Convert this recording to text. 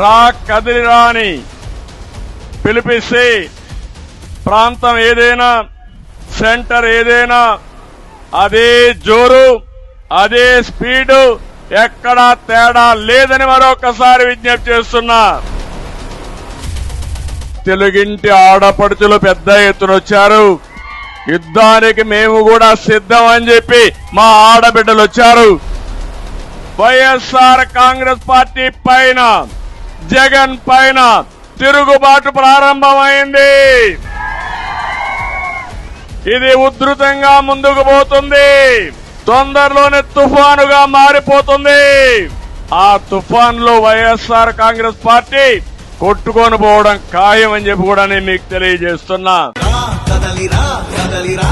రా కదిలి రాని పిలిపిస్తే ప్రాంతం ఏదైనా సెంటర్ ఏదైనా అదే జోరు అదే స్పీడు ఎక్కడా తేడా లేదని మరొకసారి విజ్ఞప్తి చేస్తున్నా. తెలుగింటి ఆడపడుచులు పెద్ద ఎత్తున వచ్చారు. యుద్ధానికి మేము కూడా సిద్ధం అని చెప్పి మా ఆడబిడ్డలు వచ్చారు. వైఎస్ఆర్ కాంగ్రెస్ పార్టీ పైన జగన్ పైన తిరుగుబాటు ప్రారంభమైంది. ఇది ఉధృతంగా ముందుకు పోతుంది. తొందరలోనే తుఫానుగా మారిపోతుంది. ఆ తుఫాన్లో వైఎస్ఆర్ కాంగ్రెస్ పార్టీ కొట్టుకొని పోవడం ఖాయం అని చెప్పి కూడా నేను మీకు తెలియజేస్తున్నా. కదలిరా కదలిరా